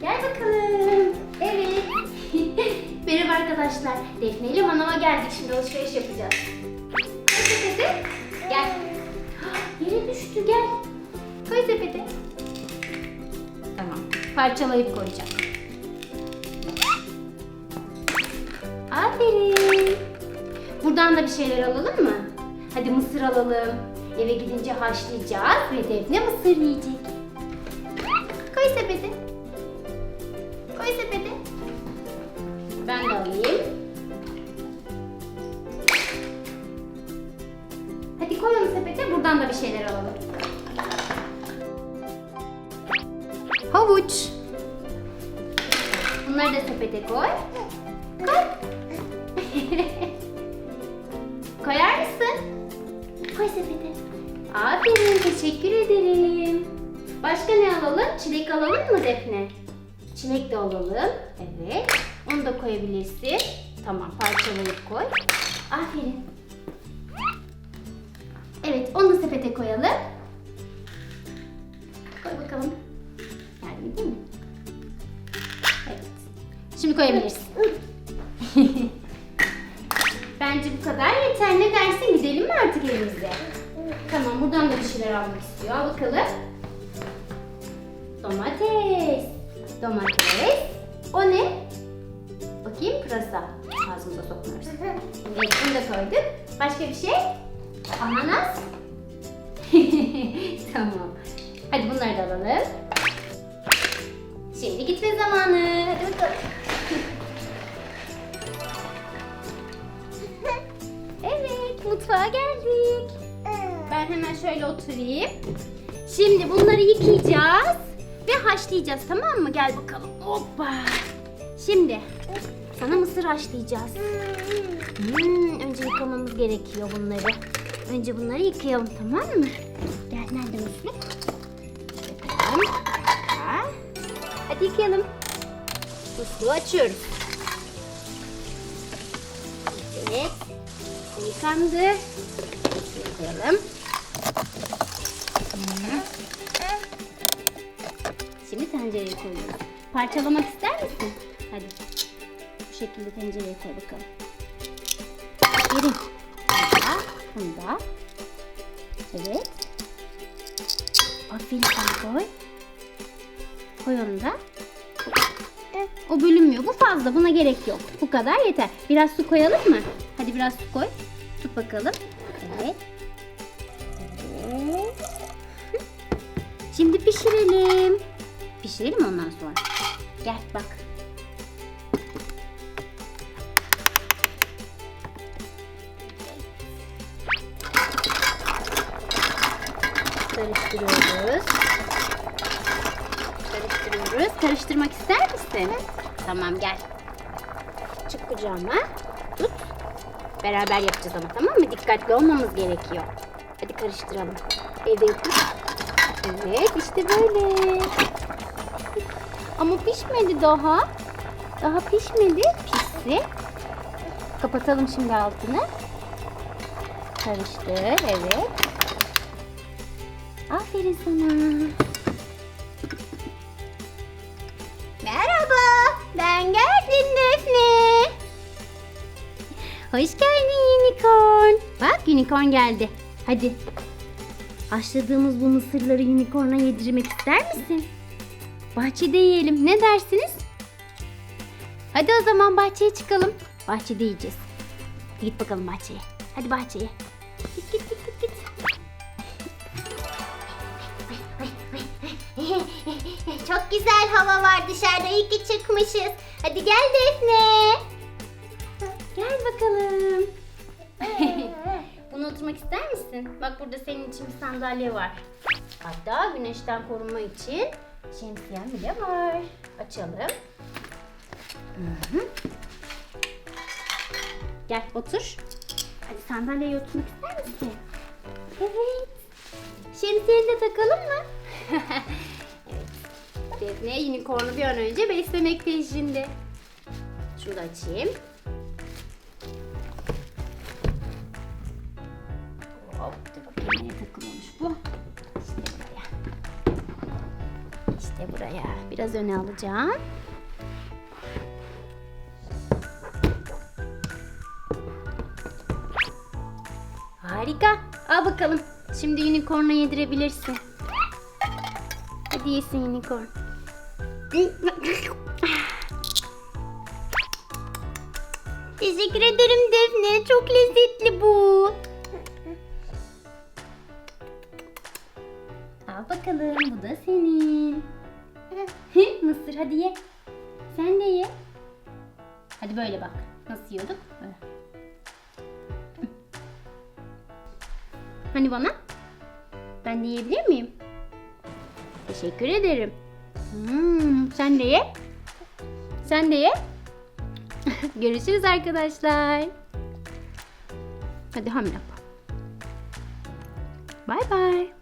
Gel bakalım. Evet. Merhaba arkadaşlar. Defne ile manava geldik. Şimdi alışveriş yapacağız. Koy sepete. Gel. Yere düştü gel. Koy sepete. Tamam. Parçalayıp koyacağım. Aferin. Buradan da bir şeyler alalım mı? Hadi mısır alalım. Eve gidince haşlayacağız ve Defne mısır yiyecek. Koy sepete. Bir şeyler alalım. Havuç. Bunları da sepete koy. Koy. Koyar mısın? Koy sepete. Aferin, teşekkür ederim. Başka ne alalım? Çilek alalım mı Defne? Çilek de alalım. Evet. Onu da koyabilirsin. Tamam, parçalayıp koy. Aferin. Evet, onu da sepete koyalım. Koy bakalım. Yardım edeyim mi? Evet. Şimdi koyabilirsin. Bence bu kadar yeter. Ne dersin? Gidelim mi artık evimize? Tamam buradan da bir şeyler almak istiyor. Al bakalım. Domates. Domates. O ne? Bakayım pırasa. Ağzımıza sokmuyoruz. Evet bunu da koyduk. Başka bir şey? Ananas. tamam. Hadi bunları da alalım. Şimdi gitme zamanı. Hadi bakalım. Evet, mutfağa geldik. Ben hemen şöyle oturayım. Şimdi bunları yıkayacağız ve haşlayacağız tamam mı? Gel bakalım. Hoppa. Şimdi sana mısır haşlayacağız. Hmm, önce yıkamamız gerekiyor bunları. Önce bunları yıkayalım tamam mı? Gel nerede musluk? Bakalım. Ha. Hadi yıkayalım. Musluğu açıyoruz. Evet. Yıkandı. Hı. Şimdi tencereye koyuyoruz. Parçalamak ister misin? Hadi. Bu şekilde tencereye koy bakalım. Yerim. Bunda. Evet. Aferin sen koy. Koy onu da. O bölünmüyor. Bu fazla. Buna gerek yok. Bu kadar yeter. Biraz su koyalım mı? Hadi biraz su koy. Tut bakalım. Evet. Şimdi pişirelim. Pişirelim ondan sonra. Gel bak. Karıştırıyoruz. Karıştırıyoruz. Karıştırmak ister misin? Tamam gel. Çık kucağıma. Tut. Beraber yapacağız ama tamam mı? Dikkatli olmamız gerekiyor. Hadi karıştıralım. Evde yapın. Evet işte böyle. Ama pişmedi daha. Daha pişmedi. Pişti. Kapatalım şimdi altını. Karıştır. Evet. Aferin sana. Merhaba. Ben geldim Defne. Hoş geldin unicorn. Bak unicorn geldi. Hadi. Haşladığımız bu mısırları unicorn'a yedirmek ister misin? Bahçede yiyelim. Ne dersiniz? Hadi o zaman bahçeye çıkalım. Bahçede yiyeceğiz. Git bakalım bahçeye. Hadi bahçeye. Git git git Çok güzel hava var dışarıda. İyi ki çıkmışız. Hadi gel Defne. Gel bakalım. Bunu oturmak ister misin? Bak burada senin için bir sandalye var. Hatta güneşten korunma için şemsiyen bile var. Açalım. Hı hı. Gel otur. Hadi sandalyeye oturmak ister misin? Evet. Şemsiyeni de takalım unicorn'u bir an önce beslemek peşinde. Şunu da açayım. Hop, dur bakayım takılmış bu. İşte buraya. İşte buraya. Biraz öne alacağım. Harika. Al bakalım. Şimdi unicorn'a yedirebilirsin. Hadi yesin unicorn. Teşekkür ederim Defne. Çok lezzetli bu. Al bakalım. Bu da senin. Mısır hadi ye. Sen de ye. Hadi böyle bak. Nasıl yiyorduk? Böyle. Hani bana? Ben de yiyebilir miyim? Teşekkür ederim. Hmm, sen de ye. Sen de ye. Görüşürüz arkadaşlar. Hadi hamle yap. Bay bay.